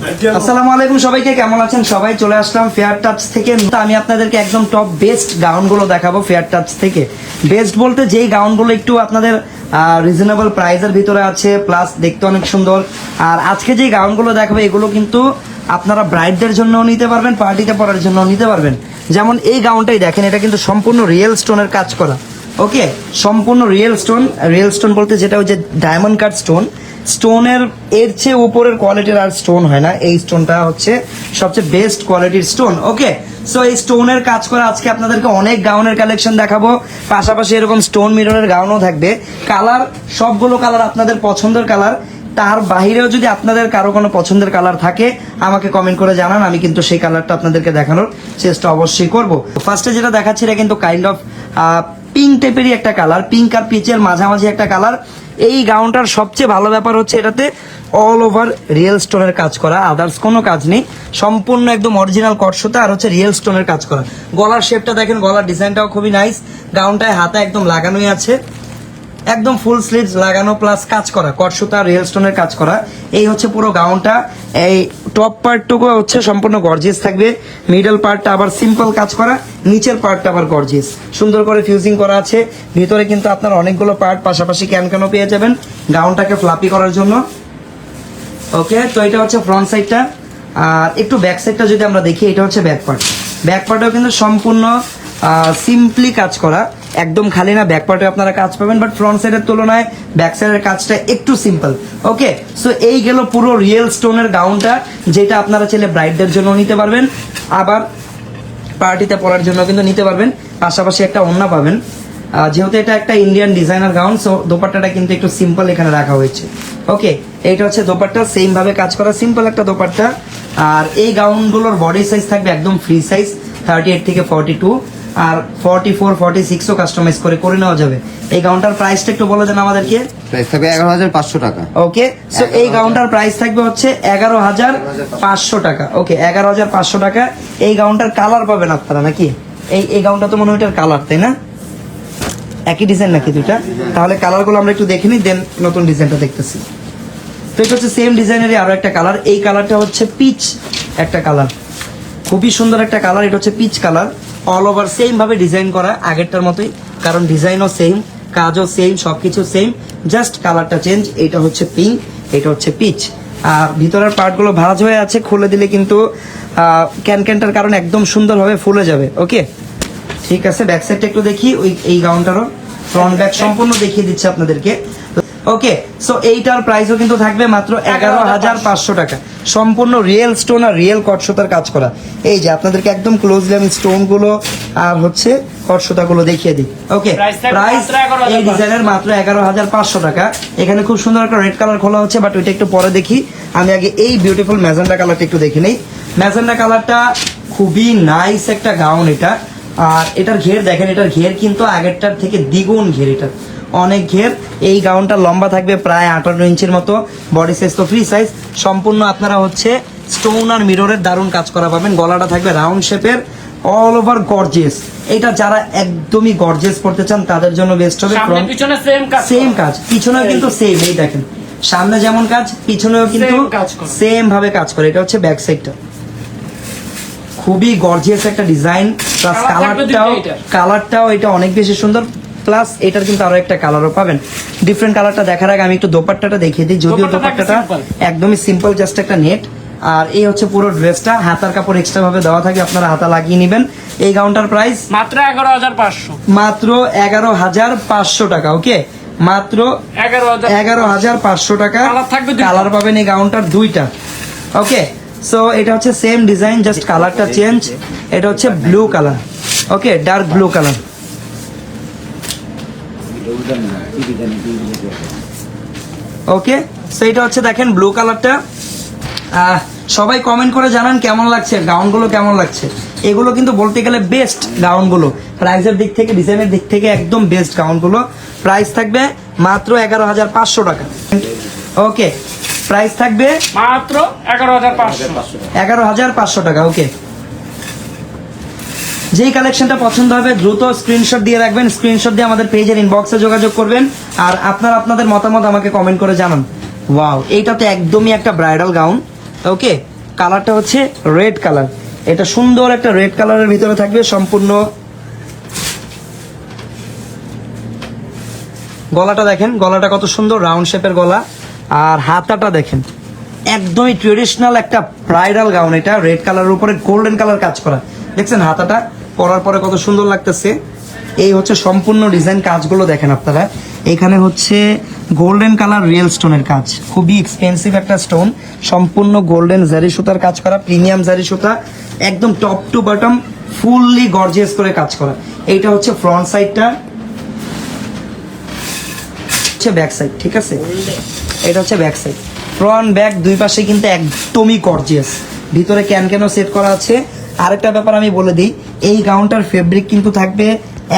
আসসালামু আলাইকুম সবাইকে, কেমন আছেন সবাই? চলে আসলাম ফেয়ার টাচ থেকে। আমি আপনাদেরকে একদম টপ বেস্ট গাউনগুলো দেখাবো ফেয়ার টাচ থেকে। বেস্ট বলতে যেই গাউনগুলো একটু আপনাদের রিজনেবল প্রাইসের ভিতরে আছে প্লাস দেখতে অনেক সুন্দর। আর আজকে যে গাউনগুলো দেখাবো, এগুলো কিন্তু আপনারা ব্রাইডদের জন্য নিতে পারবেন পার্টিতে পরার জন্য নিতে পারবেন। যেমন এই গাউনটাই দেখেন, এটা কিন্তু সম্পূর্ণ রিয়েল স্টোনের কাজ করা। ওকে সম্পূর্ণ রিয়েল স্টোন রিয়েল স্টোন বলতে যেটা যে ডায়মন্ড কাট স্টোন স্টোনের, এর চেয়ে উপরের কোয়ালিটির আর স্টোন হয় না। এই স্টোনটা হচ্ছে সবচেয়ে বেস্ট কোয়ালিটির স্টোন ওকে সো এই স্টোনের কাজ করা আজকে আপনাদেরকে অনেক গাউনের কালেকশন দেখাবো। পাশাপাশি এরকম স্টোন মিররের গাউনও থাকবে। কালার সবগুলো কালার আপনাদের পছন্দের কালার তার বাইরেও যদি আপনাদের কারও কোনো পছন্দের কালার থাকে, আমাকে কমেন্ট করে জানান। আমি কিন্তু সেই কালারটা আপনাদেরকে দেখানোর চেষ্টা অবশ্যই করব। ফার্স্টে যেটা দেখাচ্ছি, এটা কিন্তু কাইন্ড অফ পিঙ্ক টাইপেরই একটা কালার পিঙ্ক আর পিচের মাঝামাঝি একটা কালার এই গাউনটার সবচেয়ে ভালো ব্যাপার হচ্ছে এটাতে অল ওভার রিয়েল স্টোনের কাজ করা আদার্স কোনো কাজ নেই। সম্পূর্ণ একদম অরিজিনাল কটসুতা আর হচ্ছে রিয়েল স্টোনের কাজ করা। গলার শেপটা দেখেন, গলার ডিজাইনটাও খুবই নাইস গাউনটায় হাতে একদম লাগানোই আছে। একদম ফুল স্লিভস লাগানো প্লাস কাজ করা, কটসুতা রিয়েল স্টোনের কাজ করা। এই হচ্ছে পুরো গাউনটা এই টপ পার্টটুকু হচ্ছে সম্পূর্ণ গর্জিয়াস থাকবে। মিডল পার্টটা আবার সিম্পল কাজ করা, নিচের পার্টটা আবার গর্জিয়াস সুন্দর করে ফিউজিং করা আছে। ভিতরে কিন্তু আপনার অনেকগুলো পার্ট পাশাপাশি ক্যান ক্যানও পেয়ে যাবেন গাউনটাকে ফ্লাপি করার জন্য। ওকে তো এটা হচ্ছে ফ্রন্ট সাইডটা আর একটু ব্যাক সাইডটা যদি আমরা দেখি, এটা হচ্ছে ব্যাক পার্ট ব্যাক পার্টেও কিন্তু সম্পূর্ণ সিম্পলি কাজ করা। একদম খালি না ব্যাক পার্টে আপনারা কাজ পাবেন বাট ফ্রন্ট সাইডের তুলনায় ব্যাক সাইডের কাজটা একটু সিম্পল ওকে সো এই গেল পুরো রিয়েল স্টোনের গাউনটা যেটা আপনারা চাইলে ব্রাইডদের জন্য নিতে পারবেন। আবার পার্টিতে পরার জন্য কিন্তু নিতে পারবেন। পাশাপাশি একটা ওন্না পাবেন। যেহেতু এটা একটা ইন্ডিয়ান ডিজাইনার গাউন সো দোপাট্টাটা কিন্তু একটু সিম্পল এখানে রাখা হয়েছে। ওকে এইটা হচ্ছে দোপাট্টা সেম ভাবে কাজ করা সিম্পল একটা দোপাট্টা। আর এই গাউনগুলোর বডি সাইজ থাকবে একদম ফ্রি সাইজ থার্টি এইট থেকে ফর্টি টু আর ফর্টি ফোর ফর্টি সিক্সও কাস্টমাইজ করে করে নেওয়া যাবে। এই গাউনটার প্রাইসটা একটু বলে দেন আমাদেরকে। প্রাইস থাকবে এগারো হাজার পাঁচশো টাকা। ওকে সো এই গাউনটার প্রাইস থাকবে হচ্ছে এগারো হাজার পাঁচশো টাকা। ওকে এগারো হাজার পাঁচশো টাকা। এই গাউনটার কালার পাবেন আপনারা নাকি? এই এই গাউনটা তো মনে হয় এটার কালার তাই না? একই ডিজাইন নাকি দুটা তাহলে কালারগুলো আমরা একটু দেখে নিই দেন নতুন ডিজাইনটা দেখতেছি। তো এটা হচ্ছে সেম ডিজাইনেরই আরও একটা কালার এই কালারটা হচ্ছে পিচ একটা কালার খুবই সুন্দর একটা কালার এটা হচ্ছে peach colour all over same ভাবে ডিজাইন করা আগেরটার মতোই কারণ ডিজাইনও সেম কাজও সেম সবকিছু সেম জাস্ট কালারটা চেঞ্জ এটা হচ্ছে পিঙ্ক এটা হচ্ছে পিচ আর ভিতরের পার্টগুলো ভাঁজ হয়ে আছে খুলে দিলে কিন্তু ক্যান ক্যানটার কারণে একদম সুন্দরভাবে ফুলে যাবে ওকে ঠিক আছে ব্যাক সাইডটা একটু দেখি ওই এই গাউনটারও ফ্রন্ট ব্যাক সম্পূর্ণ দেখিয়ে দিচ্ছে আপনাদেরকে। ওকে সো এইটার প্রাইসও কিন্তু থাকবে মাত্র এগারো হাজার পাঁচশো টাকা। সম্পূর্ণ রিয়েল স্টোন আর রিয়েল কটসুতার কাজ করা। এই যে আপনাদেরকে একদম ক্লোজলি আমি স্টোনগুলো আর হচ্ছে কটসুতা গুলো দেখিয়ে দিই। ওকে প্রাইস এই ডিজাইনের মাত্র এগারো হাজার পাঁচশো টাকা। এখানে খুব সুন্দর একটা রেড কালার খোলা হচ্ছে বাট ওইটা একটু পরে দেখি। আমি আগে এই বিউটিফুল ম্যাজেন্ডা কালারটা একটু দেখে নিই। ম্যাজেন্ডা কালারটা খুবই নাইস একটা গাউন এটা। আর এটার ঘের দেখেন এটার ঘের কিন্তু আগেরটার থেকে দ্বিগুণ ঘের এটা। অনেক ঘের। এই গাউনটা লম্বা থাকবে প্রায় আঠারো ইঞ্চির মতো। বডি সাইজ তো ফ্রি সাইজ সম্পূর্ণ আপনারা হচ্ছে স্টোন আর মিররের দারুণ কাজ করা পাবেন। গলাটা থাকবে রাউন্ড শেপের অল ওভার গর্জেস এটা যারা একদমই গর্জেস পড়তে চান তাদের জন্য বেস্ট হবে। সেম কাজ পিছনেও কিন্তু সেম এই দেখেন। সামনে যেমন কাজ পিছনেও কিন্তু। সেম ভাবে কাজ করে। এটা হচ্ছে ব্যাক সাইডটা খুবই গর্জিয়াস একটা ডিজাইন প্লাস কালারটাও কালারটাও এটা অনেক বেশি সুন্দর। প্লাস এটার কিন্তু আরও একটা কালারও পাবেন। ডিফারেন্ট কালারটা দেখার আগে আমি একটু দোপাট্টাটা দেখিয়ে দিই যদিও দোপাট্টাটা একদমই সিম্পল জাস্ট একটা নেট আর এই হচ্ছে পুরো ড্রেসটা হাতার কাপড় এক্সট্রা ভাবে দেওয়া থাকে আপনারা হাতা লাগিয়ে নেবেন। এই গাউনটার প্রাইস মাত্র এগারো হাজার পাঁচশো। মাত্র এগারো হাজার পাঁচশো টাকা ওকে মাত্র এগারো হাজার। পাঁচশো টাকা। কালার পাবেন এই গাউনটার দুইটা ওকে সো এটা হচ্ছে সেম ডিজাইন জাস্ট কালারটা চেঞ্জ এটা হচ্ছে blue colour okay dark blue colour okay so এটা হচ্ছে দেখেন ব্লু কালারটা সবাই কমেন্ট করে জানান কেমন লাগছে গাউনগুলো কেমন লাগছে। এগুলো কিন্তু বলতে গেলে বেস্ট গাউনগুলো প্রাইসের দিক থেকে ডিজাইনের দিক থেকে একদম বেস্ট গাউনগুলো প্রাইস থাকবে মাত্র এগারো হাজার পাঁচশো টাকা। ওকে প্রাইস থাকবে মাত্র এগারো হাজার পাঁচশো। এগারো হাজার পাঁচশো টাকা ওকে যেই কালেকশনটা পছন্দ হবে, দ্রুত স্ক্রিনশট দিয়ে রাখবেন স্ক্রিনশট দিয়ে আমাদের পেজের ইনবক্সে যোগাযোগ করবেন, আর আপনার আপনাদের মতামত আমাকে কমেন্ট করে জানান। ওয়াও এইটা তো একদমই একটা ব্রাইডাল গাউন ওকে কালারটা হচ্ছে রেড কালার এটা সুন্দর একটা রেড কালারের ভিতরে থাকবে, সম্পূর্ণ গলাটা দেখেন, গলাটা কত সুন্দর রাউন্ড শেপের গলা, আর হাতাটা দেখেন। একদমই ট্রেডিশনাল একটা ব্রাইডাল গাউন এটা রেড কালারের উপরে গোল্ডেন কালার কাজ করা। দেখছেন হাতাটা? পরার পরে কত সুন্দর লাগতেছে। এই হচ্ছে সম্পূর্ণ ডিজাইন কাজগুলো দেখেন আপনারা। এখানে হচ্ছে গোল্ডেন কালার রিয়েল স্টোনের কাজ। খুবই এক্সপেন্সিভ একটা স্টোন সম্পূর্ণ গোল্ডেন জারি সুতার কাজ করা প্রিমিয়াম জারি সুতা, একদম top to bottom fully gorgeous করে কাজ করা। এইটা হচ্ছে ফ্রন্ট সাইডটা হচ্ছে ব্যাক সাইড ঠিক আছে? এটা হচ্ছে ব্যাক সাইড ফ্রন্ট ব্যাক দুই পাশে কিন্তু একদমই গর্জিয়াস ভিতরে ক্যান ক্যানও সেট করা আছে। আরেকটা ব্যাপার আমি বলে দিই এই গাউনটার ফেব্রিক কিন্তু থাকবে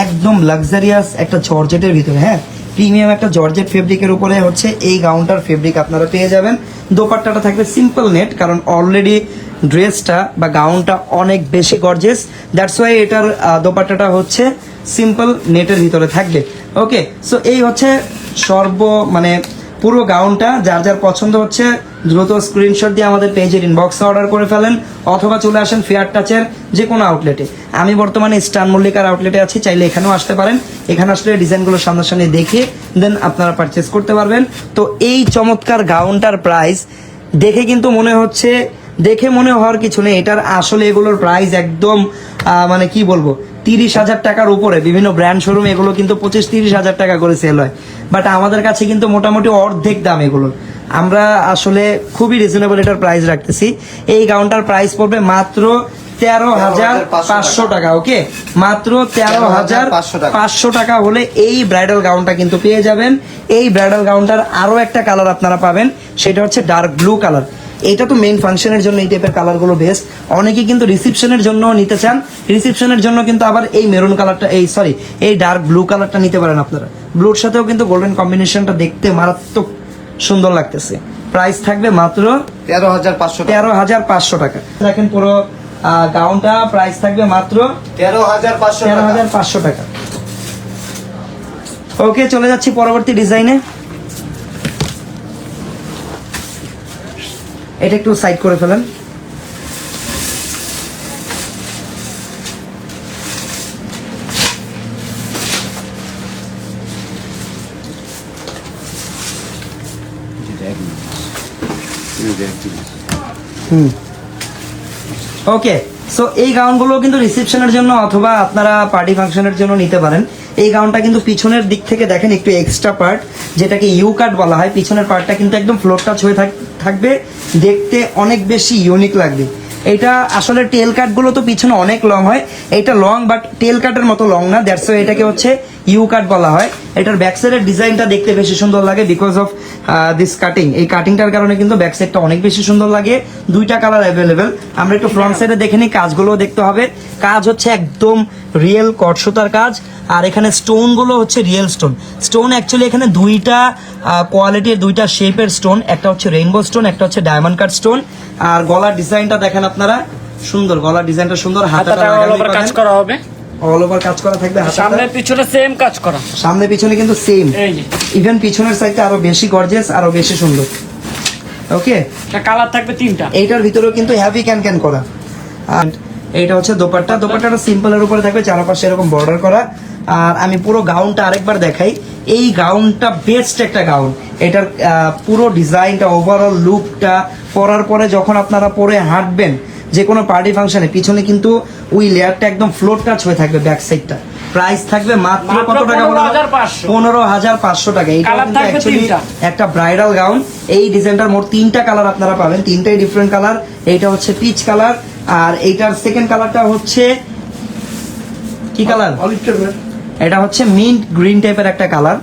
একদম লাক্সারিয়াস একটা জর্জেটের ভিতরে হ্যাঁ? প্রিমিয়াম একটা জর্জেট ফেব্রিকের উপরে হচ্ছে এই গাউনটার ফেব্রিক আপনারা পেয়ে যাবেন। দোপাট্টাটা থাকবে সিম্পল নেট কারণ অলরেডি ড্রেসটা বা গাউনটা অনেক বেশি গর্জেস দ্যাটস ওয়াই এটার দোপাট্টাটা হচ্ছে সিম্পল নেটের ভিতরে থাকবে। ওকে সো এই হচ্ছে সর্ব মানে পুরো গাউনটা, যার যার পছন্দ হচ্ছে দ্রুত স্ক্রিনশট দিয়ে আমাদের পেজের ইনবক্সে অর্ডার করে ফেলেন, অথবা চলে আসেন ফেয়ার টাচের যে কোনো আউটলেটে আমি বর্তমানে স্টান মল্লিকার আউটলেটে আছি, চাইলে এখানেও আসতে পারেন। এখানে আসলে ডিজাইনগুলো সামনাসামনি দেখে দেন আপনারা পারচেস করতে পারবেন। তো এই চমৎকার গাউনটার প্রাইস দেখে কিন্তু মনে হচ্ছে, দেখে মনে হওয়ার কিছু নেই। এটার আসলে এগুলোর প্রাইস একদম মানে কি বলব, তিরিশ হাজার টাকার উপরে। বিভিন্ন ব্র্যান্ড শোরুম এগুলো কিন্তু পঁচিশ তিরিশ হাজার টাকা করে সেল হয়। বাট আমাদের কাছে কিন্তু মোটামুটি অর্ধেক দাম এগুলোর। আমরা আসলে খুবই রিজনেবল এটার প্রাইস রাখতেছি। এই গাউনটার প্রাইস পড়বে মাত্র তেরো হাজার পাঁচশো টাকা ওকে মাত্র তেরো হাজার পাঁচশো টাকা। হলে এই ব্রাইডাল গাউনটা কিন্তু পেয়ে যাবেন। এই ব্রাইডাল গাউনটার আরও একটা কালার আপনারা পাবেন, সেটা হচ্ছে ডার্ক ব্লু কালার এটা তো মেইন ফাংশনের জন্য এই টাইপের কালারগুলো বেস্ট অনেকে কিন্তু রিসিপশনের জন্য নিতে চান। রিসিপশনের জন্য কিন্তু আবার এই মেরুন কালারটা এই সরি এই ডার্ক ব্লু কালারটা নিতে পারেন আপনারা। ব্লুর সাথেও কিন্তু গোল্ডেন কম্বিনেশনটা দেখতে মারাত্মক সুন্দর লাগতেছে। প্রাইস থাকবে মাত্র তেরো হাজার পাঁচশো তেরো হাজার পাঁচশো টাকা। দেখেন পুরো গাউনটা প্রাইস থাকবে মাত্র তেরো হাজার পাঁচশো তেরো হাজার পাঁচশো টাকা। ওকে চলে যাচ্ছি পরবর্তী ডিজাইনে এটা একটু সাইড করে ফেলেন। হুম। ওকে সো এই গাউনগুলো কিন্তু রিসেপশনের জন্য অথবা আপনারা পার্টি ফাংশনের জন্য নিতে পারেন। এই গাউনটা কিন্তু পিছনের দিক থেকে দেখেন একটু এক্সট্রা পার্ট যেটাকে ইউ কাট বলা হয়। পিছনের পার্টটা কিন্তু একদম ফ্লোর টাচ হয়ে থাক- থাকবে। দেখতে অনেক বেশি ইউনিক লাগবে। এটা আসলে টেল কাটগুলো তো পিছনে অনেক লং হয়। এটা লং বাট টেল কাটের মতো লং না। দ্যাটস এটাকে হচ্ছে ইউ কাট বলা হয়। এটার ব্যাক সাইডের ডিজাইনটা দেখতে বেশি সুন্দর লাগে বিকজ অফ দিস কাটিং এই কাটিংটার কারণে কিন্তু ব্যাক সাইডটা অনেক বেশি সুন্দর লাগে। দুইটা কালার অ্যাভেলেবেল আমরা একটু ফ্রন্ট সাইডে দেখে নিই কাজগুলো দেখতে হবে। কাজ হচ্ছে একদম রিয়েল কটসুতার কাজ। আর এখানে স্টোনগুলো হচ্ছে রিয়েল স্টোন স্টোন অ্যাকচুয়ালি এখানে দুইটা কোয়ালিটির দুইটা শেপের স্টোন একটা হচ্ছে রেইনবো স্টোন একটা হচ্ছে ডায়মন্ড কাট স্টোন আর গলার ডিজাইনটা দেখেন আপনারা। সুন্দর গলার ডিজাইনটা সুন্দর। হাতাটা কাজ করা হবে। অল ওভার কাজ করা থাকবে সামনে পিছনে সেম কাজ করা। সামনে পিছনে কিন্তু সেম ইভেন পিছনের সাইডটা আরও বেশি গর্জিয়াস আরও বেশি সুন্দর। ওকে এটা কালার থাকবে তিনটা। এইটার ভিতরেও কিন্তু হ্যাভি ক্যান ক্যান করা। আর এইটা হচ্ছে দোপাট্টা। দোপাট্টাটা সিম্পলের উপরে থাকবে চারপাশে এরকম বর্ডার করা। আর আমি পুরো গাউনটা আরেকবার দেখাই। এই গাউনটা বেস্ট একটা গাউন এটার পুরো ডিজাইনটা ওভারঅল লুকটা পরার পরে যখন আপনারা পরে হাঁটবেন যে কোনো পার্টি ফাংশনে পিছনে কিন্তু ওই লেয়ারটা একদম ফ্লোর টাচ হয়ে থাকবে ব্যাক সাইডটা প্রাইস থাকবে মাত্র কত টাকা বলো? 15,500 পনেরো হাজার পাঁচশো টাকা। এইটা কিন্তু। একটা ব্রাইডাল গাউন এই ডিজাইনটার মোট তিনটা কালার আপনারা পাবেন। তিনটাই ডিফারেন্ট কালার এইটা হচ্ছে পিচ কালার আর এইটার সেকেন্ড কালারটা হচ্ছে কি কালার এটা হচ্ছে মিন্ট গ্রিন টাইপের একটা কালার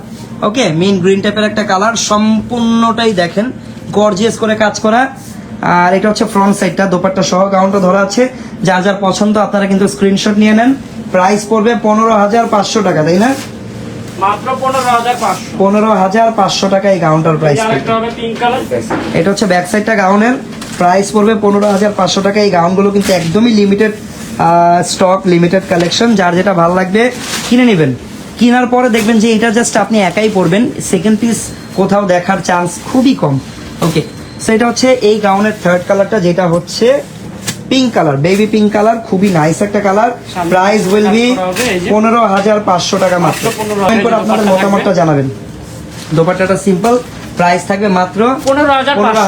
ওকে মিন্ট গ্রিন টাইপের একটা কালার সম্পূর্ণটাই দেখেন। গর্জিয়াস করে কাজ করা। আর এটা হচ্ছে ফ্রন্ট সাইডটা দোপাট্টা সহ গাউনটা ধরা আছে। যার যার পছন্দ আপনারা কিন্তু স্ক্রিনশট নিয়ে নেন। প্রাইস পড়বে পনেরো হাজার পাঁচশো টাকা তাই না? পনেরো হাজার পাঁচশো। টাকা এই গাউনটার প্রাইস এটা হচ্ছে ব্যাক সাইডটা গাউনের প্রাইস পড়বে পনেরো হাজার পাঁচশো টাকা। এই গাউনগুলো কিন্তু একদমই লিমিটেড স্টক লিমিটেড কালেকশন যার যেটা ভালো লাগবে কিনে নেবেন। কেনার পরে দেখবেন যে এটা জাস্ট আপনি একাই পরবেন। সেকেন্ড পিস কোথাও দেখার চান্স খুবই কম। ওকে সো এটা হচ্ছে এই গাউনের থার্ড কালারটা যেটা হচ্ছে pink colour baby pink colour খুবই নাইস একটা কালার প্রাইস উইল বি। পনেরো হাজার পাঁচশো টাকা মাত্র মাত্র। 15,000 কমেন্ট করে আপনাদের মতামতটা জানাবেন। দোপাট্টাটা সিম্পল প্রাইস থাকবে মাত্র পনেরো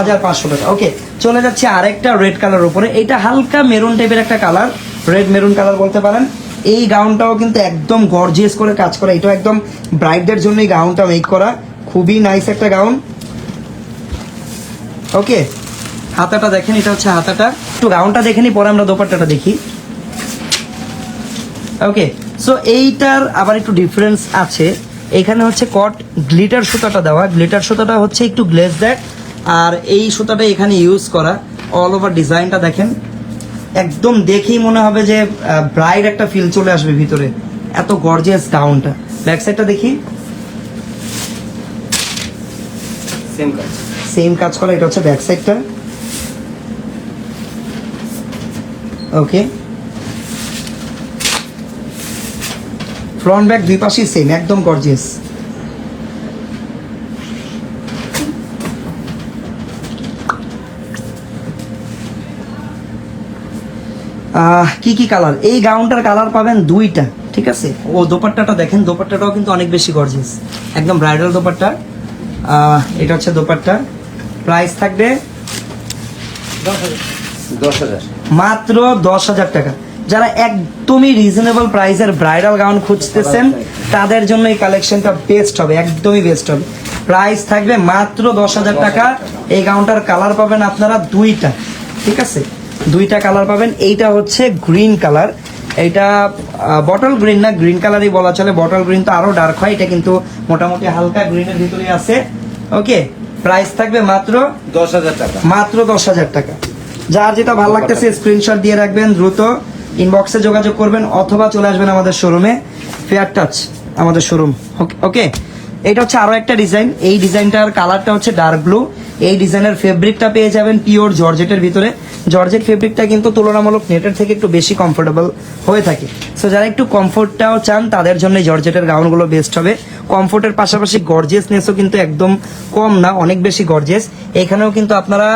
হাজার পাঁচশো। টাকা। ওকে চলে যাচ্ছে আরেকটা রেড কালার উপরে। এটা হালকা মেরুন টাইপের একটা কালার রেড মেরুন কালার বলতে পারেন। এই গাউনটাও কিন্তু একদম গর্জিয়াস করে কাজ করা। এটা একদম ব্রাইডদের জন্য এই গাউনটা মেক করা। খুবই নাইস একটা গাউন ওকে, হাতাটা দেখেন, এটা হচ্ছে হাতাটা। একটু গাউনটা দেখে নি পরে আমরা দোপাট্টাটা দেখি। ওকে সো এইটার আবার একটু ডিফারেন্স আছে। এখানে হচ্ছে কট গ্লিটার সুতাটা দেওয়া। গ্লিটার সুতাটা হচ্ছে একটু গ্লেজ দেয়। আর এই সুতাটা এখানে ইউজ করা। অল ওভার ডিজাইনটা দেখেন। একদম দেখেই মনে হবে যে ব্রাইড একটা ফিল চলে আসবে ভিতরে। এত গর্জিয়াস গাউনটা ব্যাক সাইডটা দেখি। সেম কাজ সেম কাজ করা, এটা হচ্ছে ব্যাক সাইডটা ওকে ফ্রন্ট ব্যাক দুই পাশেই সেম একদম গর্জিয়াস কি কি কালার এই গাউনটার কালার পাবেন দুইটা, ঠিক আছে? ও দোপাট্টাটা দেখেন, দোপাট্টাটাও কিন্তু অনেক বেশি গর্জিয়াস একদম ব্রাইডাল দোপাট্টা। এটা হচ্ছে দোপাট্টা। প্রাইস থাকবে মাত্র দশ হাজার টাকা। যারা একদমই রিজনেবল প্রাইসের ব্রাইডাল গাউন খুঁজতেছেন তাদের জন্য এই কালেকশনটা বেস্ট হবে একদমই বেস্ট হবে। প্রাইস থাকবে মাত্র দশ হাজার টাকা। এই গাউনটার কালার পাবেন আপনারা দুইটা ঠিক আছে? দুইটা কালার পাবেন। এইটা হচ্ছে গ্রিন কালার এইটা বটল গ্রিন না গ্রিন কালারই বলা চলে। বটল গ্রিন তো আরও ডার্ক হয় এটা কিন্তু মোটামুটি হালকা গ্রিনের ভিতরে আছে। ওকে প্রাইস থাকবে মাত্র দশ হাজার টাকা। মাত্র দশ হাজার টাকা। যার যেটা ভালো লাগতেছে স্ক্রিনশট দিয়ে রাখবেন দ্রুত ইনবক্সে যোগাযোগ করবেন অথবা চলে আসবেন আমাদের শোরুমে ফেয়ার টাচ আমাদের শোরুম ওকে এটা হচ্ছে আরও একটা ডিজাইন এই ডিজাইনটার কালারটা হচ্ছে ডার্ক ব্লু এই ডিজাইনের ফেব্রিকটা পেয়ে যাবেন পিওর জর্জেটের ভিতরে। জর্জেট ফেব্রিকটা কিন্তু তুলনামূলক নেটের থেকে একটু বেশি কমফোর্টেবল হয়ে থাকে। সো যারা একটু কমফোর্টটাও চান তাদের জন্য জর্জেটের গাউনগুলো বেস্ট হবে। কমফোর্টের পাশাপাশি গর্জিয়াসনেসও কিন্তু একদম কম না অনেক বেশি গর্জিয়াস এখানেও কিন্তু আপনারা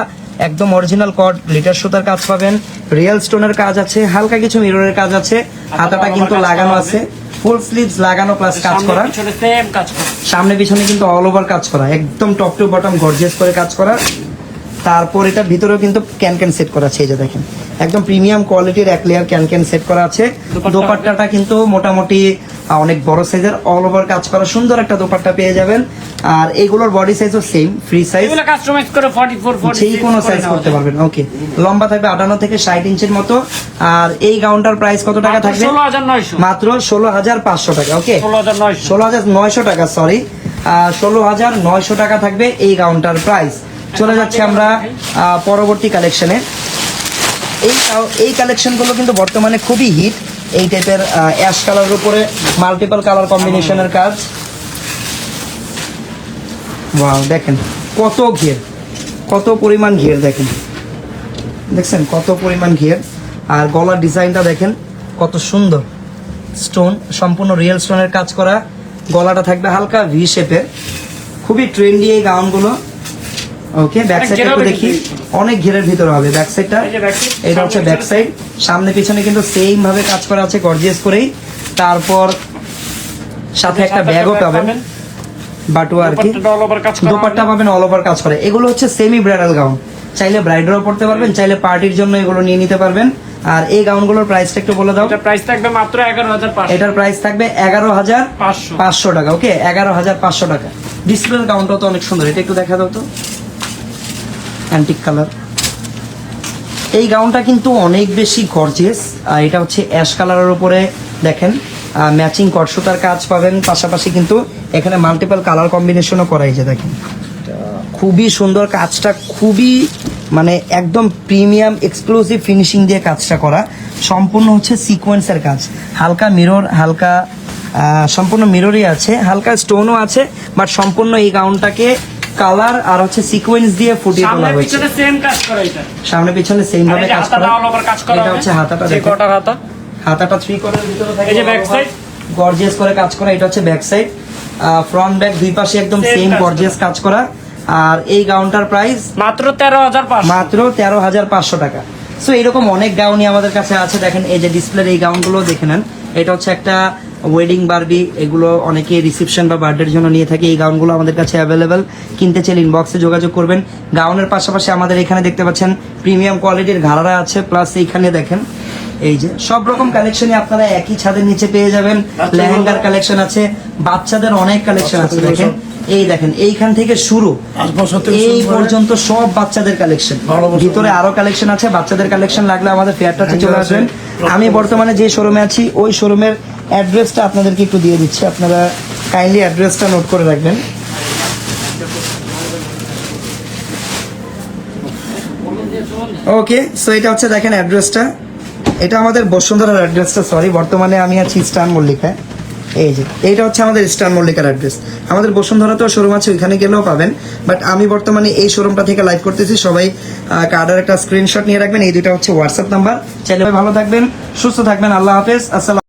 একদম অরিজিনাল কট লিটার সুতার কাজ পাবেন। রিয়েল স্টোনের কাজ আছে হালকা কিছু মিররের কাজ আছে। হাতাটা কিন্তু লাগানো আছে। ফুল স্লিভস লাগানো প্লাস কাজ করা। কাজ করা। সামনে পিছনে কিন্তু অল ওভার কাজ করা। একদম টপ টু বটম গর্জিয়াস করে কাজ করা। তারপর এটার ভিতরেও কিন্তু ক্যান ক্যান সেট করা আছে এই যে দেখেন। একদম প্রিমিয়াম কোয়ালিটির এক লেয়ার ক্যান ক্যান সেট করা আছে। দোপাট্টা। দোপাট্টাটা কিন্তু মোটামুটি অনেক বড় সাইজের অল ওভার কাজ করা সুন্দর একটা দোপাট্টা পেয়ে যাবেন। আর এইগুলোর বডি সাইজও সেম ফ্রি সাইজ এগুলো কাস্টমাইজ করে 44 46 যে কোনো সাইজ করতে পারবেন ওকে লম্বা থাকবে আটান্ন থেকে ষাট ইঞ্চির মতো। আর এই গাউনটার প্রাইস কত টাকা থাকবে? 16900 মাত্র ষোলো হাজার পাঁচশো টাকা ওকে 16900 ষোলো হাজার নয়শো টাকা সরি ষোলো হাজার নয়শো টাকা থাকবে এই গাউনটার প্রাইস চলে যাচ্ছে আমরা পরবর্তী কালেকশনে এই এই কালেকশনগুলো কিন্তু বর্তমানে খুবই হিট এই টাইপের অ্যাশ কালারের উপরে মাল্টিপল কালার কম্বিনেশনের কাজ। ওয়াও দেখেন, কত ঘের, কত পরিমাণ ঘের দেখেন। দেখছেন, কত পরিমাণ ঘের, আর গলার ডিজাইনটা দেখেন, কত সুন্দর। স্টোন সম্পূর্ণ রিয়েল স্টোনের কাজ করা, গলাটা থাকবে হালকা ভি শেপের খুবই ট্রেন্ডি এই গাউনগুলো ওকে ব্যাক সাইডটা একটু দেখি। অনেক ঘেরের ভিতরে হবে ব্যাক সাইডটা এটা হচ্ছে ব্যাক সাইড সামনে পিছনে কিন্তু সেম ভাবে কাজ করা আছে গর্জিয়াস করেই। তারপর সাথে একটা ব্যাগও পাবেন। বাটুয়া আর কি দোপাট্টা পাবেন অল ওভার কাজ করে। এগুলো হচ্ছে সেমি ব্রাইডাল গাউন চাইলে ব্রাইডারও পড়তে পারবেন চাইলে পার্টির জন্য এগুলো নিয়ে নিতে পারবেন। আর এই গাউনগুলোর প্রাইসটা একটু বলে দাও। প্রাইস থাকবে মাত্র 11500 এটার প্রাইস থাকবে এগারো হাজার পাঁচশো। টাকা। ওকে এগারো হাজার পাঁচশো টাকা। ডিসপ্লের গাউনটাও তো অনেক সুন্দর। এটা একটু দেখা দাও তো। অ্যান্টিক কালার এই গাউনটা কিন্তু অনেক বেশি গর্জিয়াস আর এটা হচ্ছে অ্যাশ কালারের উপরে দেখেন ম্যাচিং কটসুতার কাজ পাবেন, পাশাপাশি কিন্তু এখানে মাল্টিপল কালার কম্বিনেশনও করা হয়েছে দেখেন। খুবই সুন্দর কাজটা, খুবই মানে একদম প্রিমিয়াম এক্সক্লুসিভ ফিনিশিং দিয়ে কাজটা করা। সম্পূর্ণ হচ্ছে সিকোয়েন্সের কাজ। হালকা মিরর হালকা সম্পূর্ণ মিররই আছে, হালকা স্টোনও আছে বাট সম্পূর্ণ এই গাউনটাকে কালার আর হচ্ছে সিকোয়েন্স দিয়ে ফুটিয়ে তোলা হয়েছে। সামনে পিছনে সেম কাজ করা এটা। সামনে পিছনে সেম ভাবে কাজ করা। কাজ করা এটা হচ্ছে হাতাটা দেখো কটার হাতা? হাতাটা থ্রি কোয়ার্টার ভিতরে থাকে এই যে ব্যাক সাইড গর্জিয়াস করে কাজ করা এটা হচ্ছে ব্যাক সাইড ফ্রন্ট ব্যাক দুই পাশে একদম সেম গর্জিয়াস কাজ করা। আর এই গাউনটার প্রাইস মাত্র তেরো হাজার পাঁচশো। মাত্র তেরো হাজার পাঁচশো টাকা। সো এরকম অনেক গাউনই আমাদের কাছে আছে। দেখেন এই যে ডিসপ্লের এই গাউনগুলো দেখে নেন। এটা হচ্ছে একটা ওয়েডিং বারবি এগুলো অনেকে রিসেপশন বা বার্থডের জন্য নিয়ে থাকে। এই গাউনগুলো আমাদের কাছে অ্যাভেলেবেল কিনতে চাইলে ইনবক্সে যোগাযোগ করবেন। গাউনের পাশাপাশি আমাদের এখানে দেখতে পাচ্ছেন প্রিমিয়াম কোয়ালিটির ঘাড়ারা আছে। প্লাস এইখানে দেখেন এই যে সব রকম কালেকশনই আপনারা একই ছাদের নিচে পেয়ে যাবেন। লেহেঙ্গার কালেকশন আছে। বাচ্চাদের অনেক কালেকশন আছে। দেখেন এই দেখেন এইখান থেকে শুরু। এই পর্যন্ত সব বাচ্চাদের কালেকশন ভিতরে আরও কালেকশন আছে বাচ্চাদের কালেকশন লাগলে আমাদের ফেয়ারটা চলে আসবেন। আমি বর্তমানে যে শোরুমে আছি ওই শোরুমের অ্যাড্রেসটা আপনাদেরকে একটু দিয়ে দিচ্ছি। আপনারা কাইন্ডলি অ্যাড্রেসটা নোট করে রাখবেন। ওকে সো এটা হচ্ছে দেখেন অ্যাড্রেসটা এটা আমাদের বসুন্ধরার অ্যাড্রেসটা সরি বর্তমানে আমি আছি স্টান মল্লিকায়। এই যে, এইটা হচ্ছে আমাদের স্টার মল্লিকার অ্যাড্রেস আমাদের বসুন্ধরা তো শোরুম আছে, ওইখানে গেলেও পাবেন। বাট আমি বর্তমানে এই শোরুমটা থেকে লাইভ করতেছি। সবাই কার্ডের একটা স্ক্রিনশট নিয়ে রাখবেন। এই দুইটা হচ্ছে হোয়াটসঅ্যাপ নাম্বার চাইলে ভালো থাকবেন, সুস্থ থাকবেন। আল্লাহ হাফেজ। আসসালাম